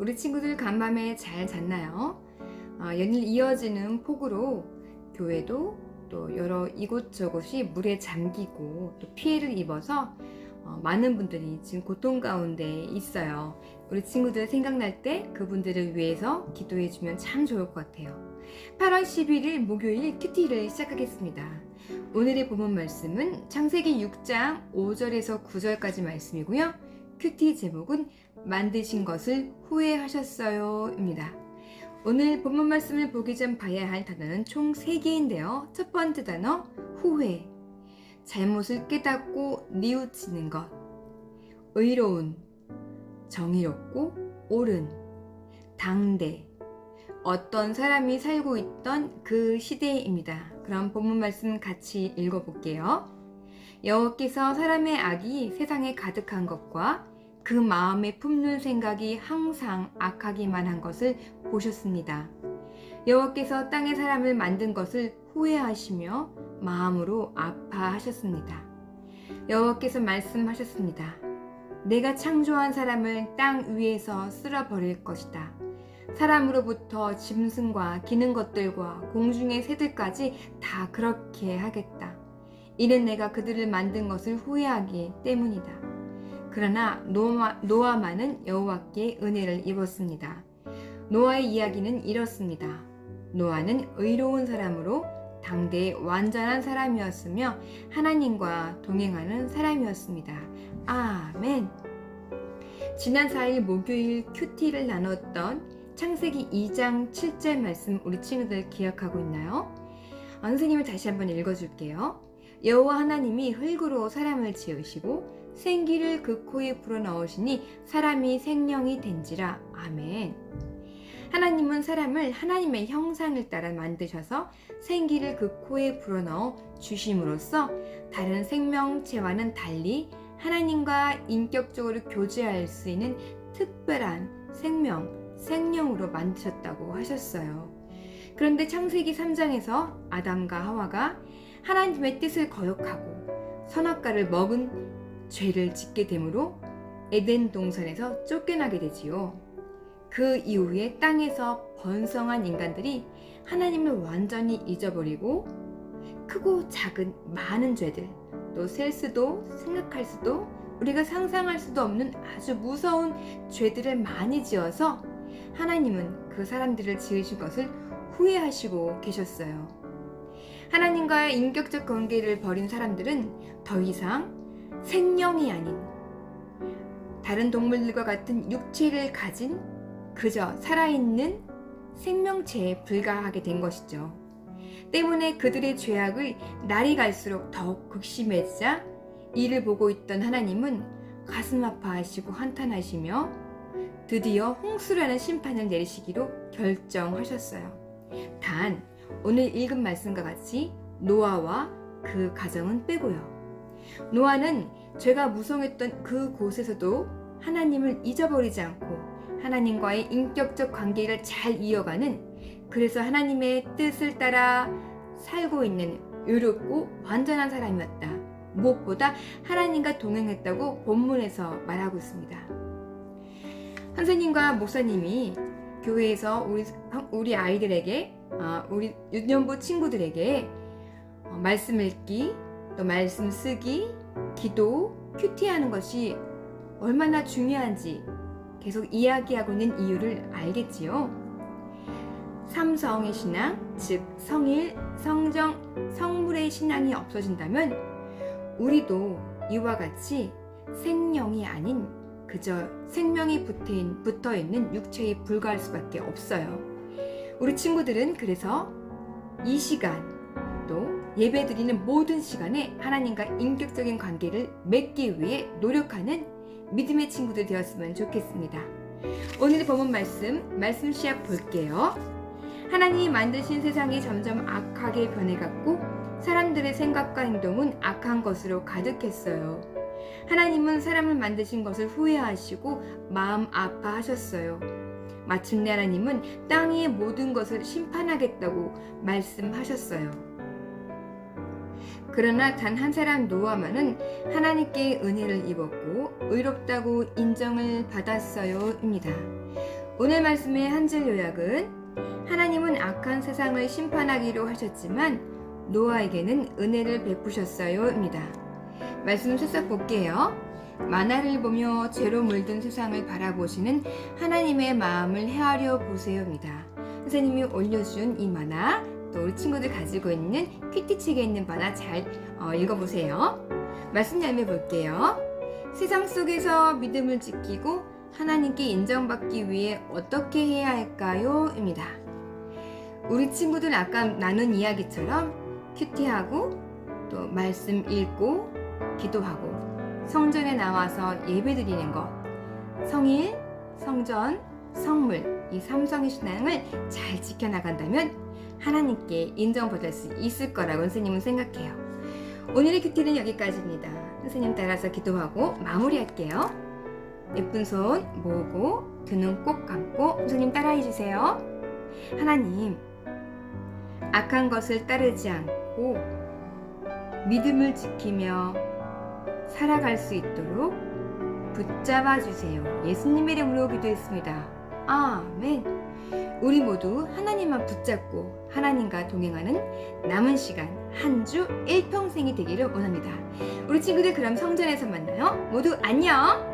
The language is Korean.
우리 친구들 간밤에 잘 잤나요? 어, 연일 이어지는 폭우로 교회도 또 여러 이곳저곳이 물에 잠기고 또 피해를 입어서 어, 많은 분들이 지금 고통 가운데 있어요. 우리 친구들 생각날 때 그분들을 위해서 기도해 주면 참 좋을 것 같아요. 8월 11일 목요일 큐티를 시작하겠습니다. 오늘의 본문 말씀은 창세기 6장 5절에서 9절까지 말씀이고요. 큐티 제목은 만드신 것을 후회하셨어요 입니다. 오늘 본문 말씀을 보기 전 봐야 할 단어는 총 3개인데요. 첫 번째 단어 후회. 잘못을 깨닫고 뉘우치는 것. 의로운, 정의롭고 옳은, 당대. 어떤 사람이 살고 있던 그 시대입니다. 그럼 본문 말씀 같이 읽어볼게요. 여호께서 사람의 악이 세상에 가득한 것과 그 마음에 품는 생각이 항상 악하기만 한 것을 보셨습니다. 여호께서 땅의 사람을 만든 것을 후회하시며 마음으로 아파하셨습니다. 여호께서 말씀하셨습니다. 내가 창조한 사람을 땅 위에서 쓸어 버릴 것이다. 사람으로부터 짐승과 기는 것들과 공중의 새들까지 다 그렇게 하겠다. 이는 내가 그들을 만든 것을 후회하기 때문이다. 그러나 노아, 노아 만은 여호와께 은혜를 입었습니다. 노아의 이야기는 이렇습니다. 노아는 의로운 사람으로 당대의 완전한 사람이었으며 하나님과 동행하는 사람이었습니다. 아멘. 지난 4일 목요일 큐티를 나눴던 창세기 2장 7절 말씀 우리 친구들 기억하고 있나요? 어, 선생님이 다시 한번 읽어줄게요. 여호와 하나님이 흙으로 사람을 지으시고 생기를 그 코에 불어넣으시니 사람이 생명이 된지라 아멘. 하나님은 사람을 하나님의 형상을 따라 만드셔서 생기를 그 코에 불어넣어 주심으로써 다른 생명체와는 달리 하나님과 인격적으로 교제할 수 있는 특별한 생명, 생명으로 만드셨다고 하셨어요. 그런데 창세기 3장에서 아담과 하와가 하나님의 뜻을 거역하고 선악과를 먹은 죄를 짓게 되므로 에덴 동산에서 쫓겨나게 되지요. 그 이후에 땅에서 번성한 인간들이 하나님을 완전히 잊어버리고 크고 작은 많은 죄들, 또 셀 수도 생각할 수도 우리가 상상할 수도 없는 아주 무서운 죄들을 많이 지어서 하나님은 그 사람들을 지으신 것을 후회하시고 계셨어요. 하나님과의 인격적 관계를 버린 사람들은 더 이상 생명이 아닌 다른 동물들과 같은 육체를 가진 그저 살아있는 생명체에 불과하게 된 것이죠. 때문에 그들의 죄악을 날이 갈수록 더욱 극심해지자 이를 보고 있던 하나님은 가슴 아파하시고 한탄하시며 드디어 홍수라는 심판을 내리시기로 결정하셨어요. 단 오늘 읽은 말씀과 같이 노아와 그 가정은 빼고요. 노아는 죄가 무성했던 그 곳에서도 하나님을 잊어버리지 않고 하나님과의 인격적 관계를 잘 이어가는 그래서 하나님의 뜻을 따라 살고 있는 의롭고 완전한 사람이었다. 무엇보다 하나님과 동행했다고 본문에서 말하고 있습니다. 선생님과 목사님이 교회에서 우리, 우리 아이들에게, 아, 우리 유년부 친구들에게 어, 말씀 읽기, 또 말씀 쓰기, 기도, 큐티하는 것이 얼마나 중요한지 계속 이야기하고 있는 이유를 알겠지요. 삼성의 신앙, 즉 성일, 성정, 성물의 신앙이 없어진다면 우리도 이와 같이 생명이 아닌 그저 생명이 붙어 있는 육체에 불과할 수밖에 없어요. 우리 친구들은 그래서 이 시간 또 예배 드리는 모든 시간에 하나님과 인격적인 관계를 맺기 위해 노력하는 믿음의 친구들 되었으면 좋겠습니다. 오늘의 본문 말씀, 말씀 시합 볼게요. 하나님이 만드신 세상이 점점 악하게 변해갔고 사람들의 생각과 행동은 악한 것으로 가득했어요. 하나님은 사람을 만드신 것을 후회하시고 마음 아파하셨어요. 마침내 하나님은 땅 위의 모든 것을 심판하겠다고 말씀하셨어요. 그러나 단 한 사람 노아만은 하나님께 은혜를 입었고 의롭다고 인정을 받았어요입니다. 오늘 말씀의 한 줄 요약은 하나님은 악한 세상을 심판하기로 하셨지만 노아에게는 은혜를 베푸셨어요입니다. 말씀 새싹 볼게요. 만화를 보며 죄로 물든 세상을 바라보시는 하나님의 마음을 헤아려 보세요입니다. 선생님이 올려준 이 만화 또 우리 친구들 가지고 있는 큐티 책에 있는 만화 잘 어, 읽어보세요. 말씀 열매 볼게요. 세상 속에서 믿음을 지키고 하나님께 인정받기 위해 어떻게 해야 할까요? 입니다. 우리 친구들 아까 나눈 이야기처럼 큐티하고 또 말씀 읽고 기도하고 성전에 나와서 예배 드리는 것 성일, 성전, 성물 이 삼성의 신앙을 잘 지켜나간다면 하나님께 인정받을 수 있을 거라고 선생님은 생각해요. 오늘의 큐티는 여기까지입니다. 선생님 따라서 기도하고 마무리할게요. 예쁜 손 모으고 두 눈 꼭 감고 선생님 따라해 주세요. 하나님, 악한 것을 따르지 않고 믿음을 지키며 살아갈 수 있도록 붙잡아 주세요. 예수님의 이름으로 기도했습니다. 아멘. 우리 모두 하나님만 붙잡고 하나님과 동행하는 남은 시간 한 주 일평생이 되기를 원합니다. 우리 친구들 그럼 성전에서 만나요. 모두 안녕!